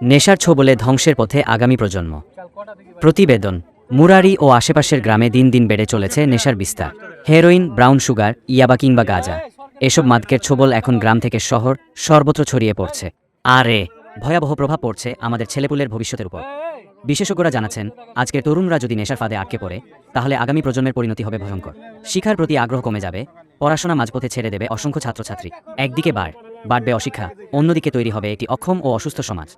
নেশার ছোবলে ধ্বংসের পথে আগামী প্রজন্ম। প্রতিবেদন, মুরারি ও আশেপাশের গ্রামে দিন দিন বেড়ে চলেছে নেশার বিস্তার। হেরোইন, ব্রাউন সুগার, ইয়াবা কিংবা গাঁজা। এসব মাদকের ছোবল এখন গ্রাম থেকে শহর সর্বত্র ছড়িয়ে পড়ছে। আরে ভয়াবহ প্রভাব পড়ছে আমাদের ছেলেপুলের ভবিষ্যতের উপর। বিশেষজ্ঞরা জানাচ্ছেন, আজকের তরুণরা যদি নেশার ফাঁদে আটকে পড়ে, তাহলে আগামী প্রজন্মের পরিণতি হবে ভয়ঙ্কর। শিক্ষার প্রতি আগ্রহ কমে যাবে, পড়াশোনা মাঝপথে ছেড়ে দেবে অসংখ্য ছাত্রছাত্রী। একদিকে বাড়, বাড়বে অশিক্ষা, অন্যদিকে তৈরি হবে একটি অক্ষম ও অসুস্থ সমাজ।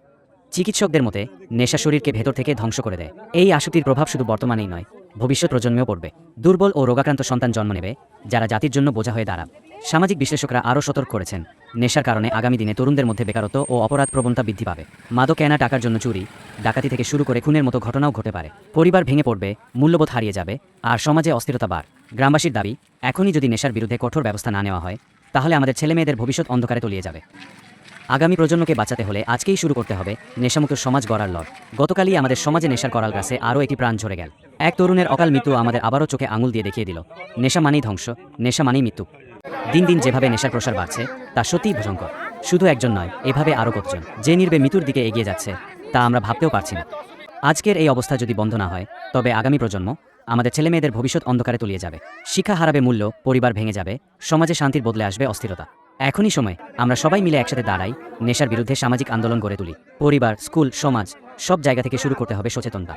চিকিৎসকদের মতে, নেশা শরীরকে ভেতর থেকে ধ্বংস করে দেয়। এই আসক্তির প্রভাব শুধু বর্তমানেই নয়, ভবিষ্যৎ প্রজন্মেও পড়বে। দুর্বল ও রোগাক্রান্ত সন্তান জন্ম নেবে, যারা জাতির জন্য বোঝা হয়ে দাঁড়াবে। সামাজিক বিশ্লেষকরা আরও সতর্ক করেছেন, নেশার কারণে আগামী দিনে তরুণদের মধ্যে বেকারত্ব ও অপরাধ প্রবণতা বৃদ্ধি পাবে। মাদক কেনা টাকার জন্য চুরি, ডাকাতি থেকে শুরু করে খুনের মতো ঘটনাও ঘটে পারে। পরিবার ভেঙে পড়বে, মূল্যবোধ হারিয়ে যাবে, আর সমাজে অস্থিরতা বাড়। গ্রামবাসীর দাবি, এখনই যদি নেশার বিরুদ্ধে কঠোর ব্যবস্থা না নেওয়া হয়, তাহলে আমাদের ছেলেমেয়েদের ভবিষ্যৎ অন্ধকারে তলিয়ে যাবে। আগামী প্রজন্মকে বাঁচাতে হলে আজকেই শুরু করতে হবে নেশামুক্ত সমাজ গড়ার লড়। গতকালই আমাদের সমাজে নেশার করাল গাছে আরও একটি প্রাণ ঝরে গেল। এক তরুণের অকাল মৃত্যু আমাদের আবারও চোখে আঙুল দিয়ে দেখিয়ে দিল, নেশা মানেই ধ্বংস, নেশা মানেই মৃত্যু। দিন দিন যেভাবে নেশার প্রসার বাড়ছে, তা সত্যিই ভয়ঙ্কর। শুধু একজন নয়, এভাবে আরও কতজন, যে নির্বে মৃত্যুর দিকে এগিয়ে যাচ্ছে, তা আমরা ভাবতেও পারছি না। আজকের এই অবস্থা যদি বন্ধ না হয়, তবে আগামী প্রজন্ম আমাদের ছেলেমেয়েদের ভবিষ্যৎ অন্ধকারে তুলিয়ে যাবে। শিক্ষা হারাবে মূল্য, পরিবার ভেঙে যাবে, সমাজে শান্তির বদলে আসবে অস্থিরতা। এখনই সময়। আমরা সবাই মিলে একসাথে দাঁড়াই, নেশার বিরুদ্ধে সামাজিক আন্দোলন গড়ে তুলি। পরিবার, স্কুল, সমাজ, সব জায়গা থেকে শুরু করতে হবে সচেতনতা।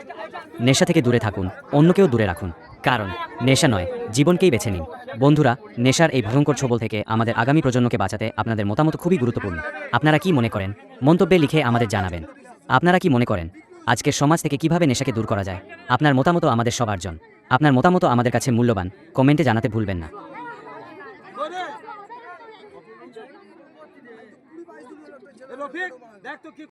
নেশা থেকে দূরে থাকুন, অন্যকেও দূরে রাখুন। কারণ, নেশা নয়, জীবনকেই বেছে নিন। বন্ধুরা, নেশার এই ভয়ঙ্কর ছবল থেকে আমাদের আগামী প্রজন্মকে বাঁচাতে আপনাদের মতামত খুবই গুরুত্বপূর্ণ। আপনারা কি মনে করেন? মন্তব্যে লিখে আমাদের জানাবেন। আপনারা কি মনে করেন? আজকের সমাজ থেকে কীভাবে নেশাকে দূর করা যায়? আপনার মতামত আমাদের সবার জন। আপনার মতামত আমাদের কাছে মূল্যবান। কমেন্টে জানাতে ভুলবেন না। রফিক দেখ তো কি